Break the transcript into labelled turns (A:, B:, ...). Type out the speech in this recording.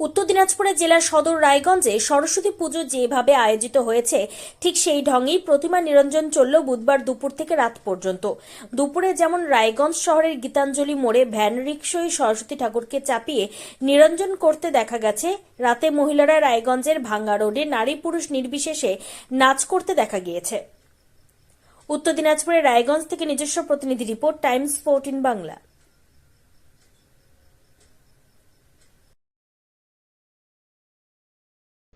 A: উত্তর দিনাজপুরের জেলার সদর রায়গঞ্জে সরস্বতী পুজো যেভাবে আয়োজিত হয়েছে, ঠিক সেই ঢঙেই প্রতিমা নিরঞ্জন চলল বুধবার দুপুর থেকে রাত পর্যন্ত। দুপুরে যেমন রায়গঞ্জ শহরের গীতাঞ্জলি মোড়ে ভ্যান রিক্সোয় সরস্বতী ঠাকুরকে চাপিয়ে নিরঞ্জন করতে দেখা গেছে, রাতে মহিলারা রায়গঞ্জের ভাঙ্গা রোডে নারী পুরুষ নির্বিশেষে নাচ করতে দেখা গিয়েছে। উত্তর দিনাজপুরের রায়গঞ্জ থেকে নিজস্ব প্রতিনিধি রিপোর্ট, টাইমস ফোরটিন বাংলা।